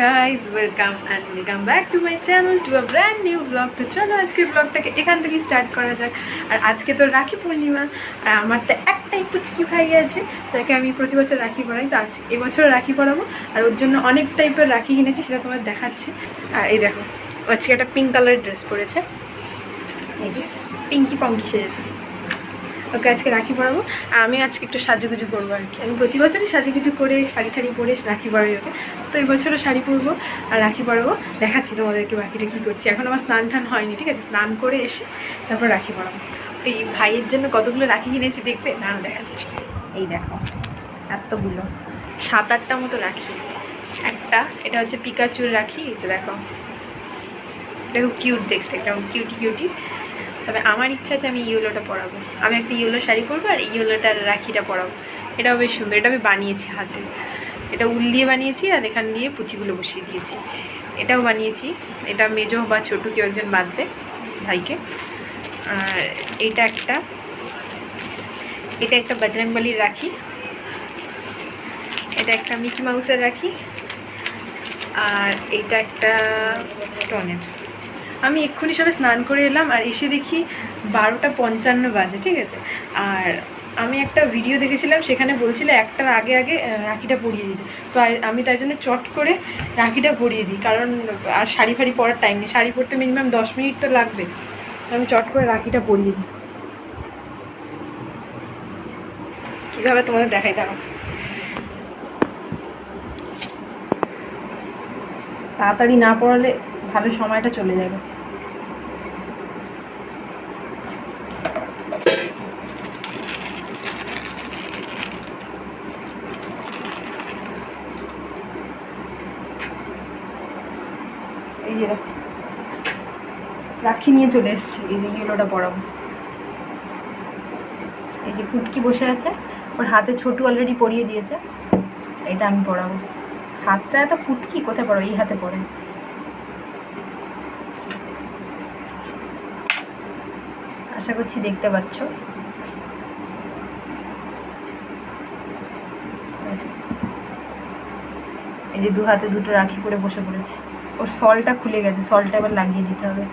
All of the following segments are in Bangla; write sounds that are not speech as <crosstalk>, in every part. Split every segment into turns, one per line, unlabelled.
Guys welcome and welcome back to my channel to a brand new blog তো চলো আজকের ব্লগটাকে এখান থেকেই স্টার্ট করা যাক। আর আজকে তো রাখি পূর্ণিমা, আর আমার তো একটাই পুচকি ভাই আছে, তাকে আমি প্রতি বছর রাখি পরাই। তো আজ এবছরও রাখি পরাবো, আর ওর জন্য অনেক টাইপের রাখি কিনেছি সেটা তোমার দেখাচ্ছি। আর এই দেখো আজকে একটা পিঙ্ক কালারের ড্রেস পরেছে। এই যে পিঙ্কি পঙ্কি সেজেছে। ওকে আজকে রাখি পরাবো। আর আমি আজকে একটু সাজুগুজু করব আর কি। আমি প্রতি বছরই সাজুগুজু করে শাড়ি ঠাড়ি পরে রাখি পরাই ওকে। তো এই বছরও শাড়ি পরবো আর রাখি পরাবো। দেখাচ্ছি তোমাদেরকে বাকিটা কী করছি। এখন আমার স্নান টান হয়নি, ঠিক আছে? স্নান করে এসে তারপর রাখি পরাবো। এই ভাইয়ের জন্য কতগুলো রাখি কিনেছি দেখবে? না দেখাচ্ছি। এই দেখো, এতগুলো। সাত আটটা মতো রাখি। একটা, এটা হচ্ছে পিকাচুর রাখি। এই যে দেখো। দেখো কিউট দেখতে কেমন কিউটি কিউটি তবে আমার ইচ্ছা আছে আমি ইয়েলোটা পরাবো। আমি একটা ইয়েলো শাড়ি পরবো আর ইয়েলোটার রাখিটা পরাবো। এটাও বেশ সুন্দর। এটা আমি বানিয়েছি হাতে। এটা উল দিয়ে বানিয়েছি আর এখান দিয়ে পুঁথিগুলো বসিয়ে দিয়েছি। এটাও বানিয়েছি। এটা মেজো বা ছোটো কেউ একজন বাঁধবে ভাইকে। আর এটা একটা এটা একটা বজরংবলির রাখি। এটা একটা মিকি মাউসের রাখি। আর এটা একটা স্টোনের। আমি এক্ষুনি সবে স্নান করে এলাম আর এসে দেখি বারোটা পঞ্চান্ন বাজে, ঠিক আছে? আর আমি একটা ভিডিও দেখেছিলাম, সেখানে বলছিল একটার আগে আগে রাখিটা পরিয়ে দিতে। তো আমি তাই জন্য চট করে রাখিটা পরিয়ে দিই, কারণ আর শাড়ি ফাড়ি পরার টাইম নেই। শাড়ি পরতে মিনিমাম দশ মিনিট তো লাগবে। আমি চট করে রাখিটা পরিয়ে দিই। কীভাবে তোমাদের দেখাই, দাঁড়াও। তাড়াতাড়ি না পড়ালে ভালো সময়টা চলে যাবে। এই যে। রাখি। নিয়ে চলে এসেছি, এই যে ইয়েলোটা পরাবো এই যে পুটকি বসে আছে, ওর হাতে ছোটু অলরেডি পরিয়ে দিয়েছে, এটা আমি পরাবো। হাতটা এত পুটকি, কোথায় পড়ো এই হাতে পড়ে আশা করছি দেখতে পাচ্ছ। এই যে দু হাতে দুটো রাখি করে বসে পড়েছি। ওর সলটা খুলে গেছে, সলটা এবার লাগিয়ে দিতে হবে।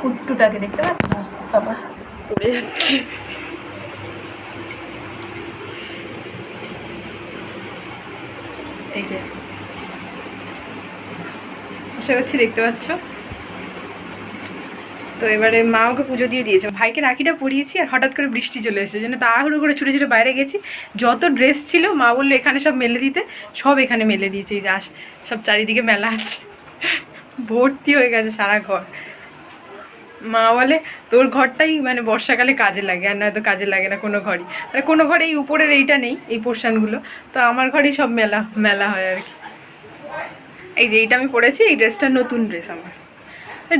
কুট্টুটাকে দেখতে পাচ্ছ? বাবা পড়ে যাচ্ছি। এই যে। আশা করছি দেখতে পাচ্ছ? তো এবারে মা ওকে পুজো দিয়ে দিয়েছে। ভাইকে রাখিটা পরিয়েছি আর হঠাৎ করে বৃষ্টি চলে এসেছে। জন্য তাড়াহুড়ো করে ছুটে ছুটে বাইরে গেছি। যত ড্রেস ছিল, মা বলল, এখানে সব মেলে দিতে। সব এখানে মেলে দিয়েছে। এই যে আস, সব চারিদিকে মেলা আছে। ভর্তি হয়ে গেছে সারা ঘর। মা বলে, তোর ঘরটাই মানে বর্ষাকালে কাজে লাগে, আর নয়তো কাজে লাগে না কোনো ঘরই। মানে কোনো ঘরে এই উপরের এইটা নেই, এই পোর্শনগুলো। তো আমার ঘরেই সব মেলা মেলা হয় আর কি। এই যে এইটা আমি পরেছি, এই ড্রেসটা নতুন ড্রেস আমার।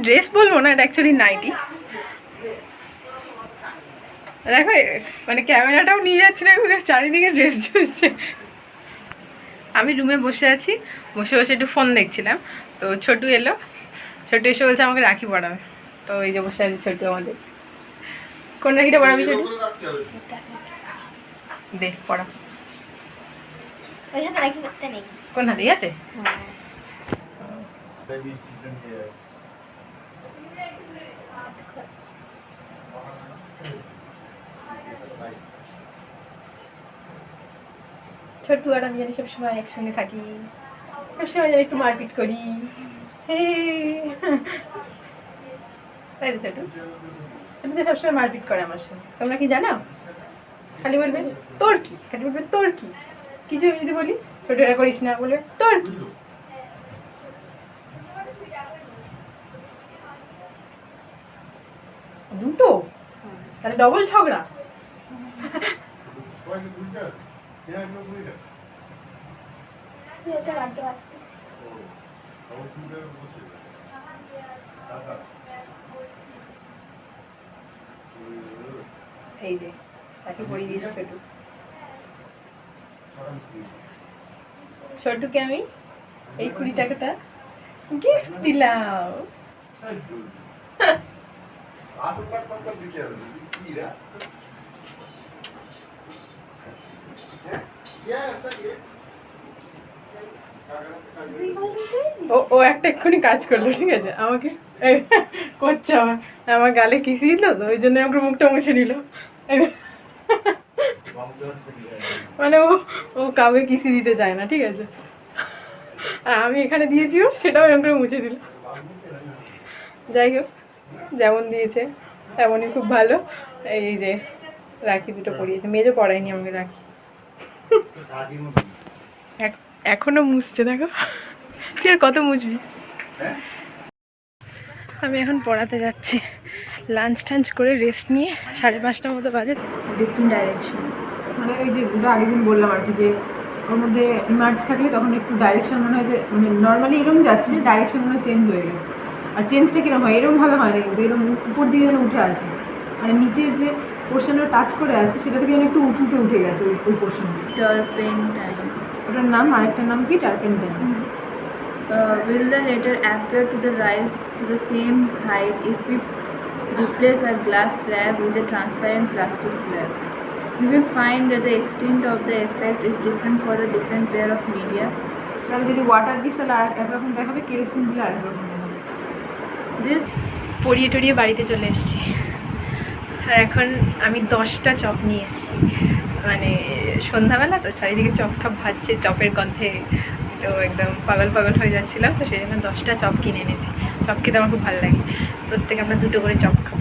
ড্রেস বলব না এটা অ্যাকচুয়ালি নাইটি দেখো মানে ক্যামেরাটাও নিয়ে যাচ্ছি না because চারিদিকে ড্রেস চলছে। আমি রুমে বসে আছি বসে বসে একটু ফোন দেখছিলাম। তো ছোটু এলো ছোটু এসে বলছে আমাকে রাখি পড়াবে তো এই যে বসে আছে ছোটু আমাদের। কোন রাখিটা পড়াবি ছোটু? দে পড়া
ওই হাতে রাখি করতে নেই
কোন হাতে ইয়াতে ছোট্টু আর আমি জানি সবসময় একসঙ্গে থাকি। সবসময় জানি একটু মারপিট করি। তাই তো ছোটু? ছোটু তো সবসময় মারপিট করে আমার সঙ্গে তোমরা কি জানো? খালি বলবে, তোর কি? খালি বলবে, তোর কি? কিছু আমি যদি বলি ছোট এটা করিস না, বলবে, তোর কি? দুটো? তাহলে ডবল ঝগড়া।
তুই ওটা
এই যে তাকে পড়িয়ে দিয়েছে ছোট। ছোটুকে আমি এই কুড়ি টাকাটা গিফট দিলাম। <laughs> ও ও একটা এক্ষুনি কাজ করল, ঠিক আছে? আমাকে করছে আমার। আমার গালে কিসি দিল? তো ওই জন্য আমাকে মুখটা মুছে নিল। মানে ও ও কাউকে কিসি দিতে চায় না, ঠিক আছে? আর আমি এখানে দিয়েছি ওর সেটাও এরকম করে মুছে দিল। যাই হোক, যেমন দিয়েছে, তেমনই খুব ভালো। এই যে রাখি দুটো পরিয়েছে। মেজো পড়ায়নি আমাকে রাখি। এখনও মুছছে, দেখো। তুই আর কত মুছবি? আমি এখন পড়াতে যাচ্ছি। লাঞ্চ টাঞ্চ করে রেস্ট নিয়ে সাড়ে পাঁচটার মতো বাজে।
ডিফারেন্ট ডাইরেকশন
মানে ওই যে যেটা আগের দিন বললাম আর কি যে, ওর মধ্যে ইমার্জ থাকলে তখন একটু ডাইরেকশন মনে হয় যে মানে নর্মালি এরকম যাচ্ছে যে ডাইরেকশন মনে হয় চেঞ্জ হয়ে গেছে। আর চেঞ্জটা কীরকম হয়? এরকমভাবে হয় না কিন্তু, এরকম উপর দিকে যেন উঠে আছে মানে নিচের যে পোর্শনের টাচ করে আছে সেটা থেকে একটু উঁচুতে উঠে গেছে ওই পোর্শন
টার্পেন টাইম
ওটার নাম আরেকটা নাম কি?
Turpentine will the latter appear to the rise to the same height if you replace a glass slab with the transparent plastic slab you will find that the extent of the effect is different for the different pair of media
তাহলে যদি ওয়াটার দিস তাহলে আর একরকম দেখাবে কেরোসিন দিলে আরেকরকম দেখাবে।
দিস
পড়িয়ে টড়িয়ে বাড়িতে চলে এসেছি। আর এখন আমি দশটা চপ নিয়ে এসেছি। মানে সন্ধ্যাবেলা তো চারিদিকে চপ টপ ভাজছে, চপের গন্ধে তো একদম পাগল পাগল হয়ে যাচ্ছিলাম, তো সেই জন্য দশটা চপ কিনে এনেছি। চপ খেতে আমার খুব ভালো লাগে। প্রত্যেকে আমরা দুটো করে চপ খাব।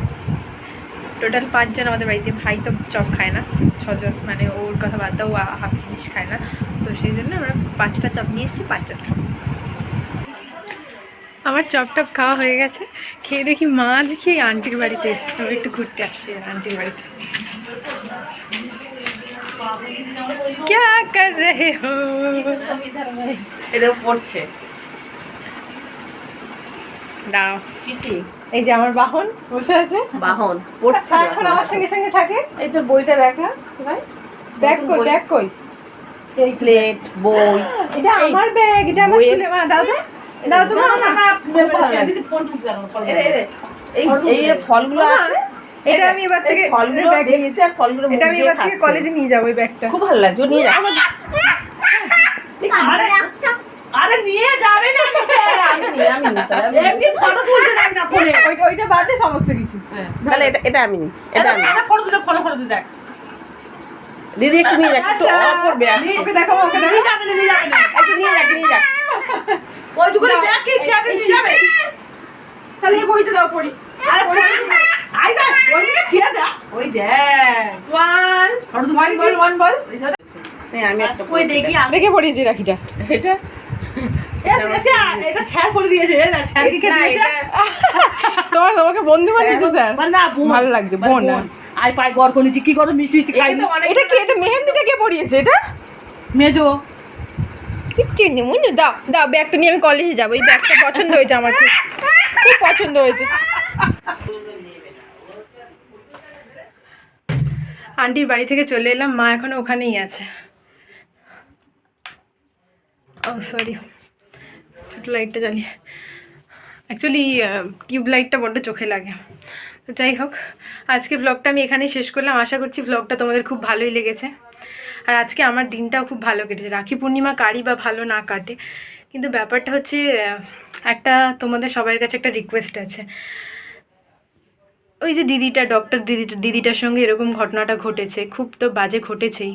টোটাল পাঁচজন আমাদের বাড়িতে ভাই তো চপ খায় না, ছজন মানে ওর কথা বাদ দাও হাফ জিনিস খায় না। তো সেই জন্য আমরা পাঁচটা চপ নিয়ে এসেছি, পাঁচজন খাব। আমার চপ টপ খাওয়া হয়ে গেছে খেয়ে দেখি মা দেখি এই আন্টির বাড়িতে এসছে আমি একটু ঘুরতে আসছি আন্টির বাড়িতে क्या कर रहे हो
এটা পড়ছে
দাঁড়াও
পিটি
এই যে আমার বাহন বসে আছে
বাহন পড়ছে
এখন আমার সঙ্গে সঙ্গে থাকে
এই তো বইটা দেখা সবাই
ব্যাগ কই ব্যাগ কই
স্লেট বই
এটা
এই
আমার ব্যাগ এটা আমার
বইয়ের-
স্কুলে মা দাও তো না
লাগে। এই এই ফলগুলো আছে
এটা আমি এবার থেকে
ফলগুলো
ব্যাগ নিয়েছি
আর ফলগুলো
এটা আমি এবার থেকে কলেজে নিয়ে যাব এই ব্যাগটা।
খুব ভালো লাগছে নিয়ে যা।
আরে নিয়ে যাবে না
আমি নিই আমি।
এমনি ফটো তুলতে দেখ না ফোনে <laughs>
ওইটা ওইটা বাদে সমস্ত কিছু।
তাহলে এটা এটা আমি নিই এটা আমি।
এটা ফটো তুলে ফটো ফটো দেখ।
দিদি একটু নিয়ে যাক একটু ব্যাগ
ওকে দেখো ওকে দেখো
নিয়ে যাবে না নিয়ে যাবে না।
একটু নিয়ে যাক নিয়ে যাক। <laughs>
ব্যাগ কি নিয়ে যাবে?
তাহলে এই বইটা দাও পড়ি।
আরে আই দেখ ওইদিকে ছিঁড়ে দেখ। ওই দেখ।
One
photo
one ball one ball.
এই আমি একটা
ওই দেখি
রেখে পড়িয়েছি রাখিটা।
এটা?
তোমার তোমাকে বন্ধু বানিয়েছে স্যার।
মানে না
ভালো লাগছে,
মানে
বোন।
আই পাই গড় করেছি কি করো মিষ্টি মিষ্টি খাই।
এটা
এটা কি এটা মেহেন্দিটা কে পড়িয়েছে এটা?
মেজো।
নেই বুঝলি? দাও দাও ব্যাগটা নিয়ে আমি কলেজে যাব। এই ব্যাগটা পছন্দ হয়েছে আমার খুব। খুব পছন্দ হয়েছে। আন্টির বাড়ি থেকে চলে এলাম, মা এখনও ওখানেই আছে। ও সরি ছোটো লাইটটা জ্বালিয়ে। অ্যাকচুয়ালি টিউব লাইটটা বড্ড চোখে লাগে। তো যাই হোক, আজকের ব্লগটা আমি এখানেই শেষ করলাম। আশা করছি ব্লগটা তোমাদের খুব ভালোই লেগেছে। আর আজকে আমার দিনটাও খুব ভালো কেটেছে। রাখি পূর্ণিমা কারি বা ভালো না কাটে, কিন্তু ব্যাপারটা হচ্ছে একটা তোমাদের সবার কাছে একটা রিকোয়েস্ট আছে। ওই যে দিদিটা ডক্টর দিদিটা দিদিটার সঙ্গে এরকম ঘটনাটা ঘটেছে, খুব তো বাজে ঘটেছেই।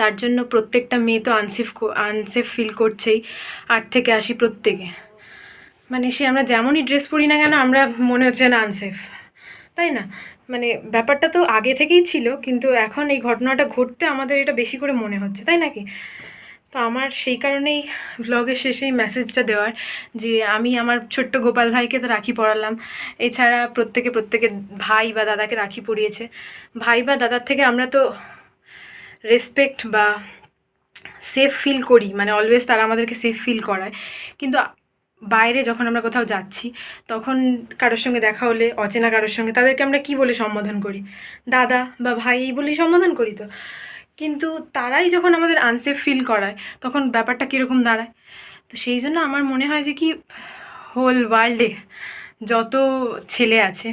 তার জন্য প্রত্যেকটা মেয়ে তো আনসেফ আনসেফ ফিল করছেই, আট থেকে আসি প্রত্যেকে। মানে সে আমরা যেমনই ড্রেস পরি না কেন, আমরা মনে হচ্ছে না আনসেফ তাই না? মানে ব্যাপারটা তো আগে থেকেই ছিল, কিন্তু এখন এই ঘটনাটা ঘটতে আমাদের এটা বেশি করে মনে হচ্ছে, তাই নাকি? তো আমার সেই কারণেই ব্লগের শেষেই মেসেজটা দেওয়ার, যে আমি আমার ছোট্ট গোপাল ভাইকে তো রাখি পরালাম এছাড়া প্রত্যেকে প্রত্যেকে ভাই বা দাদাকে রাখি পরিয়েছে ভাই বা দাদার থেকে আমরা তো রেসপেক্ট বা সেফ ফিল করি মানে অলওয়েজ তারা আমাদেরকে সেফ ফিল করায়। কিন্তু বাইরে যখন আমরা কোথাও যাচ্ছি, তখন কারোর সঙ্গে দেখা হলে, অচেনা কারোর সঙ্গে, তাদেরকে আমরা কি বলে সম্বোধন করি? দাদা বা ভাই এই বলেই সম্বোধন করি তো। কিন্তু তারাই যখন আমাদের আনসেফ ফিল করায়, তখন ব্যাপারটা কীরকম দাঁড়ায়? তো সেই জন্য আমার মনে হয় যে কি হোল ওয়ার্ল্ডে যত ছেলে আছে,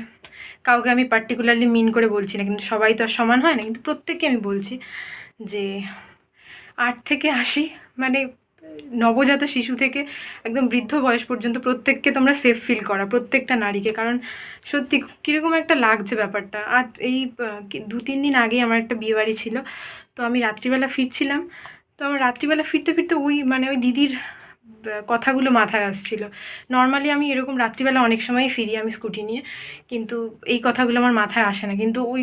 কাউকে আমি পার্টিকুলারলি মিন করে বলছি না, কিন্তু সবাই তো আর সমান হয় না, কিন্তু প্রত্যেককে আমি বলছি যে, আট থেকে আশি মানে নবজাত শিশু থেকে একদম বৃদ্ধ বয়স পর্যন্ত প্রত্যেককে তোমরা সেফ ফিল করা, প্রত্যেকটা নারীকে। কারণ সত্যি কীরকম একটা লাগছে ব্যাপারটা। আর এই দু তিন দিন আগেই আমার একটা বিয়েবাড়ি ছিল। তো আমি রাত্রিবেলা ফিরছিলাম। তো আমার রাত্রিবেলা ফিরতে ফিরতে ওই মানে ওই দিদির কথাগুলো মাথায় আসছিল। নর্মালি আমি এরকম রাত্রিবেলা অনেক সময়ই ফিরি আমি স্কুটি নিয়ে, কিন্তু এই কথাগুলো আমার মাথায় আসে না। কিন্তু ওই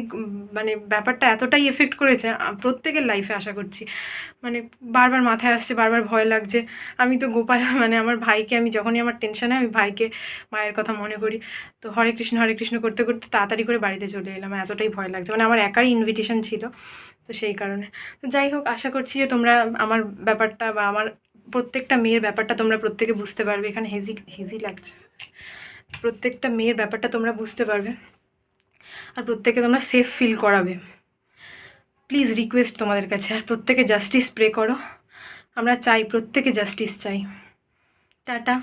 মানে ব্যাপারটা এতটাই এফেক্ট করেছে প্রত্যেকের লাইফে আশা করছি। মানে বারবার মাথায় আসছে, বারবার ভয় লাগছে। আমি তো গোপাল <laughs> মানে আমার ভাইকে, আমি যখনই আমার টেনশন আমি ভাইকে মায়ের কথা মনে করি। তো হরে কৃষ্ণ হরে কৃষ্ণ করতে করতে তাড়াতাড়ি করে বাড়িতে চলে এলাম এতটাই ভয় লাগছে। মানে আমার একারই ইনভিটেশন ছিল, তো সেই কারণে। তো যাই হোক, আশা করছি যে তোমরা আমার ব্যাপারটা বা আমার প্রত্যেকটা মেয়ের ব্যাপারটা তোমরা প্রত্যেকে বুঝতে পারবে। এখানে হেজি হেজি লাগছে। প্রত্যেকটা মেয়ের ব্যাপারটা তোমরা বুঝতে পারবে। আর প্রত্যেকে তোমরা সেফ ফিল করাবে। প্লিজ রিকোয়েস্ট তোমাদের কাছে। আর প্রত্যেকে জাস্টিস প্রে করো। আমরা চাই, প্রত্যেকে জাস্টিস চাই। টাটা।